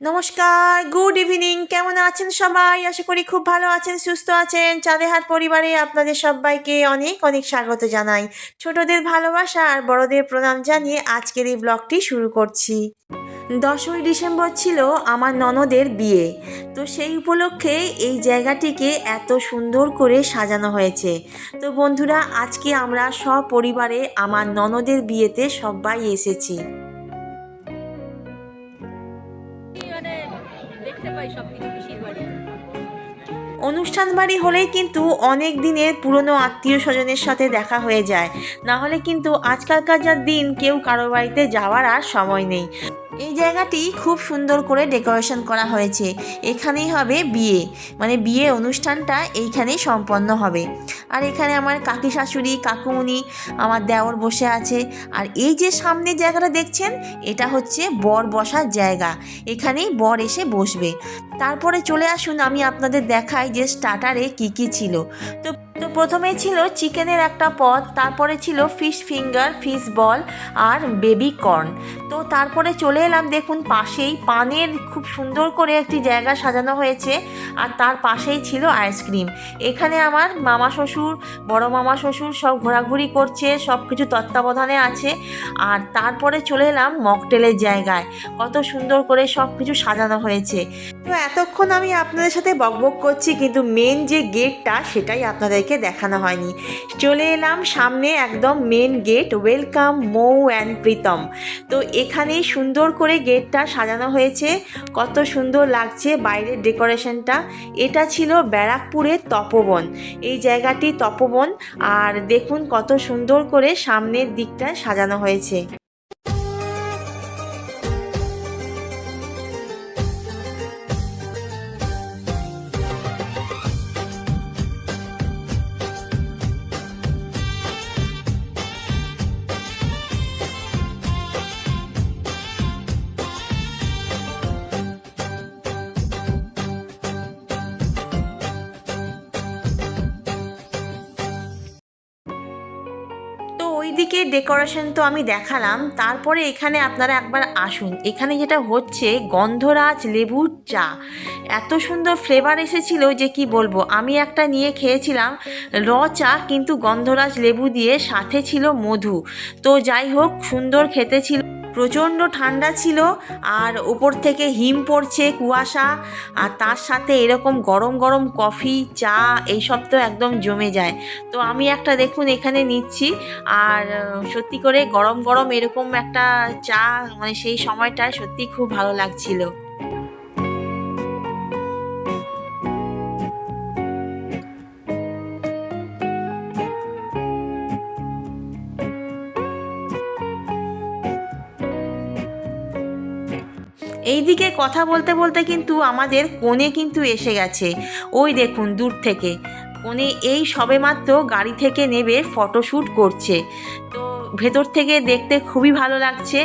নমস্কার, good evening. কেমন আছেন সবাই? আশা করি খুব ভালো আছেন, সুস্থ আছেন। চাঁদেহাট পরিবারে আপনাদের সবাইকে অনেক অনেক স্বাগত জানাই। ছোটদের ভালোবাসা আর বড়দের প্রণাম জানিয়ে আজকের এই ব্লগটি শুরু করছি। দশই ডিসেম্বর ছিল আমার ননদের বিয়ে। তো সেই উপলক্ষে এই জায়গাটিকে এত সুন্দর করে সাজানো হয়েছে। তো বন্ধুরা, আজকে আমরা সপরিবারে আমার ননদের বিয়েতে সবাই এসেছি। অনুষ্ঠান বাড়ি হলেই কিন্তু অনেক দিনের পুরনো আত্মীয় স্বজনের সাথে দেখা হয়ে যায়। না হলে কিন্তু আজকালকার যা দিন কেউ কারও বাড়িতে যাওয়ার আর সময় নেই। এই জায়গাটি খুব সুন্দর করে ডেকোরেশন করা হয়েছে। এখানেই হবে বিয়ে। মানে বিয়ে অনুষ্ঠানটা এইখানেই সম্পন্ন হবে। আর এখানে আমার কাকি শাশুড়ি কাকুমুনি আমার দেওর বসে আছে। আর এই যে সামনে জায়গাটা দেখছেন, এটা হচ্ছে বর বসার জায়গা। এখানেই বর এসে বসবে। তারপরে চলে আসুন, আমি আপনাদের দেখাই যে স্টার্টারে কি কি ছিল। তো তো প্রথমে ছিল চিকেনের একটা পদ, তারপরে ছিল ফিশ ফিঙ্গার, ফিশ বল আর বেবি কর্ন। তো তারপরে চলে এলাম, দেখুন পাশেই পানের খুব সুন্দর করে একটি জায়গা সাজানো হয়েছে আর তার পাশেই ছিল আইসক্রিম। এখানে আমার মামা শ্বশুর, বড় মামা শ্বশুর সব ঘোরাঘুরি করছে সব কিছু তত্ত্বাবধানে আছে। আর তারপরে চলে এলাম মকটেলের জায়গায়, কত সুন্দর করে সব কিছু সাজানো হয়েছে। তো এতক্ষণ আমি আপনাদের সাথে বকবক করছি, কিন্তু মেন যে গেটটা সেটাই আপনাদেরকে দেখানো হয়নি। চলে এলাম সামনে একদম main gate welcome Mou and Pritam. তো এখানে সুন্দর করে গেটটা সাজানো হয়েছে। কত সুন্দর লাগছে বাইরের ডেকোরেশনটা। এটা ছিল ব্যারাকপুরের তপবন। এই জায়গাটি তপবন। আর দেখুন কত সুন্দর করে সামনের দিকটা সাজানো হয়েছে। তো ওইদিকে ডেকোরেশন তো আমি দেখালাম, তারপরে এখানে আপনারা একবার আসুন। এখানে যেটা হচ্ছে গন্ধরাজ লেবুর চা। এত সুন্দর ফ্লেভার এসেছিল যে কি বলব, আমি একটা নিয়ে খেয়েছিলাম র চা, কিন্তু গন্ধরাজ লেবু দিয়ে সাথে ছিল মধু। তো যাই হোক, সুন্দর খেতে ছিল। প্রচণ্ড ঠান্ডা ছিল আর ওপর থেকে হিম পড়ছে কুয়াশা আর তার সাথে এরকম গরম গরম কফি, চা, এইসব তো একদম জমে যায়। তো আমি একটা দেখুন এখানে নিচ্ছি আর সত্যি করে গরম গরম এরকম একটা চা মানে সেই সময়টায় সত্যি খুব ভালো লাগছিল। এইদিকে কথা বলতে বলতে কিন্তু আমাদের কোণে কিন্তু এসে গেছে। ওই দেখুন দূর থেকে। কোণে এই সবেমাত্র গাড়ি থেকে নেবে ফটোশ্যুট করছে। তো ভেতর থেকে দেখতে খুবই ভালো লাগছে।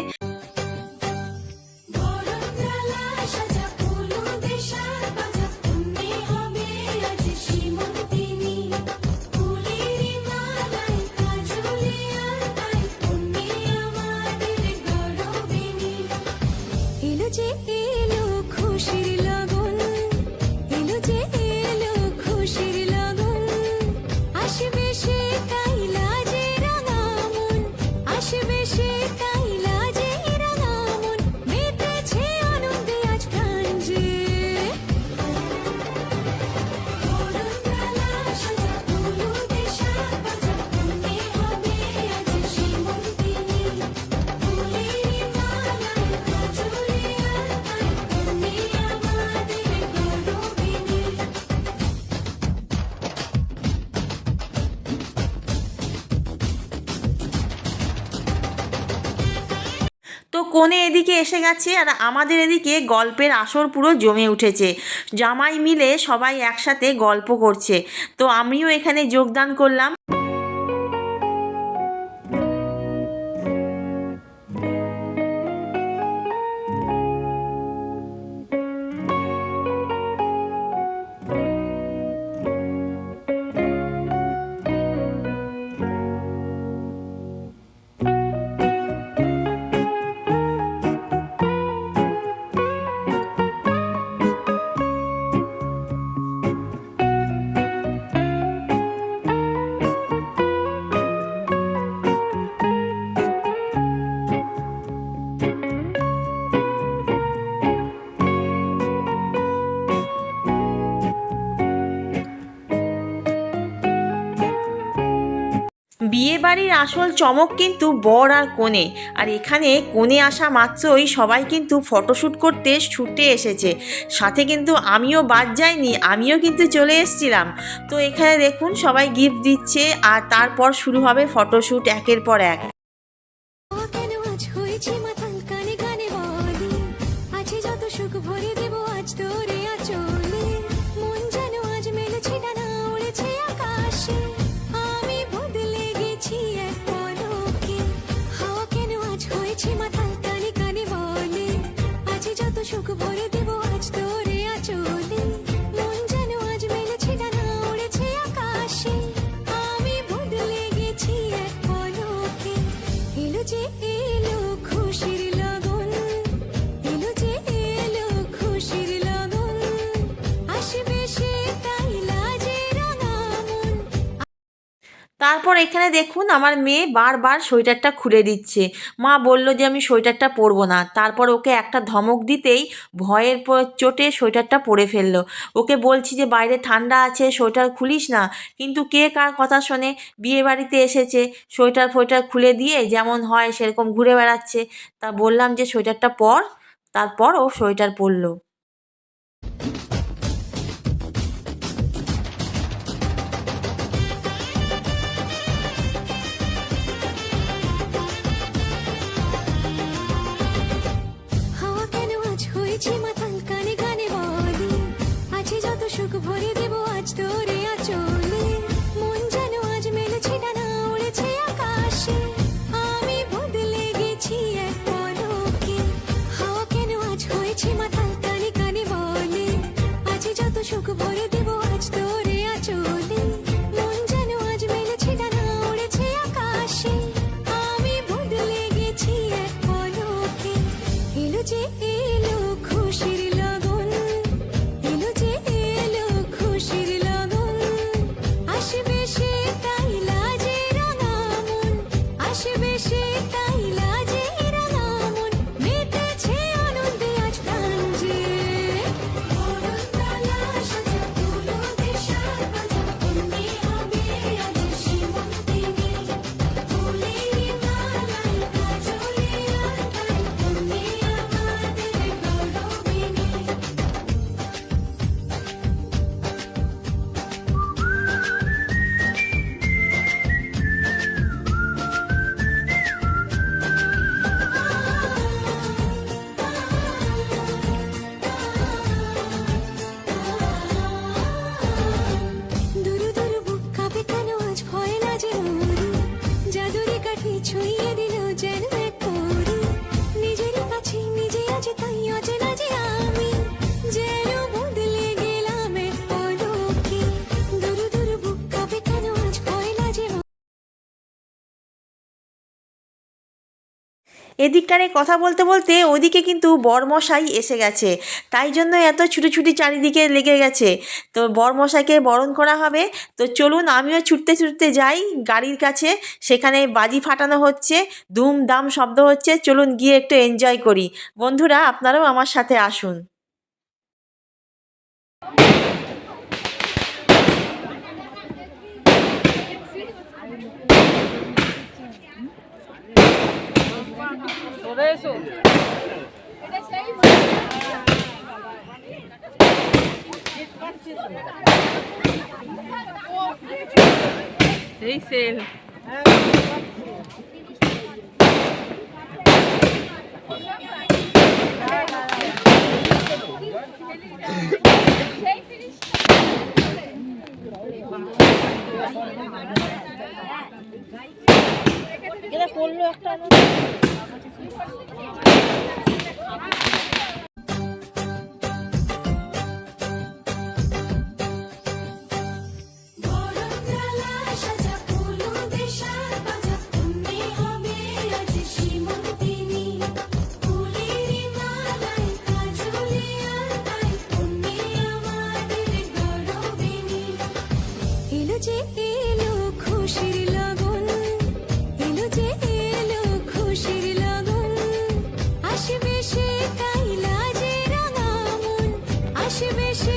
কোণে এদিকে এসে গেছে আর আমাদের এদিকে গল্পের আসর পুরো জমে উঠেছে। জামাই মিলে সবাই একসাথে গল্প করছে। তো আমিও এখানে যোগদান করলাম। বাড়ির আসল চমক কিন্তু বর আর কোণে আর এখানে কোণে আসা মাত্রই সবাই কিন্তু ফটোশ্যুট করতে ছুটে এসেছে। সাথে কিন্তু আমিও বাদ যাইনি, আমিও কিন্তু চলে এসেছিলাম। তো এখানে দেখুন সবাই গিফট দিচ্ছে আর তারপর শুরু হবে ফটোশ্যুট একের পর এক। যত সুখ ভরে তারপর এখানে দেখুন আমার মেয়ে বারবার সোয়েটারটা খুলে দিচ্ছে। মা বলল যে, আমি সোয়েটারটা পরবো না। তারপর ওকে একটা ধমক দিতেই ভয়ের চোটে সোয়েটারটা পরে ফেলল। ওকে বলছি যে, বাইরে ঠান্ডা আছে, সোয়েটার খুলিস না। কিন্তু কে কার কথা শোনে? বিয়ে বাড়িতে এসেছে। সোয়েটার ফোয়েটার খুলে দিয়ে যেমন হয় সেরকম ঘুরে বেড়াচ্ছে। তা বললাম যে, সোয়েটারটা পর। তারপর ও সোয়েটার পরলো। এদিকটারে কথা বলতে বলতে ওদিকে কিন্তু বরমশাই এসে গেছে। তাই জন্য এত ছুটোছুটি চারিদিকে লেগে গেছে। তো বরমশাইকে বরণ করা হবে। তো চলুন আমিও ছুটতে ছুটতে যাই গাড়ির কাছে। সেখানে বাজি ফাটানো হচ্ছে দাম শব্দ হচ্ছে। চলুন গিয়ে একটু এনজয় করি। বন্ধুরা, আপনারাও আমার সাথে আসুন। de eso. Sí, sí. sim sim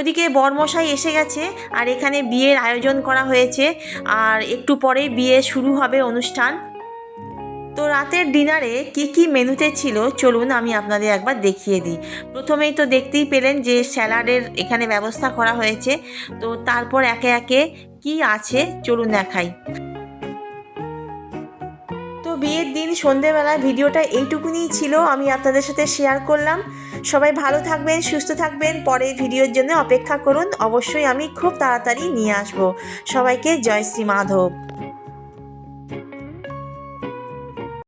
ওদিকে বরমশাই এসে গেছে আর এখানে বিয়ের আয়োজন করা হয়েছে আর একটু পরে বিয়ে শুরু হবে অনুষ্ঠান। তো রাতের ডিনারে কি কি মেনুতে ছিল চলুন আমি আপনাদের একবার দেখিয়ে দিই। প্রথমেই তো দেখতেই পেলেন যে স্যালাডের এখানে ব্যবস্থা করা হয়েছে। তো তারপর একে একে কি আছে চলুন দেখাই। বিয়ের দিন সন্ধেবেলায় ভিডিওটা এইটুকুনিই ছিল, আমি আপনাদের সাথে শেয়ার করলাম। সবাই ভালো থাকবেন, সুস্থ থাকবেন, পরের ভিডিওর জন্য অপেক্ষা করুন। অবশ্যই আমি খুব তাড়াতাড়ি নিয়ে আসব। সবাইকে জয় শ্রী মাধব।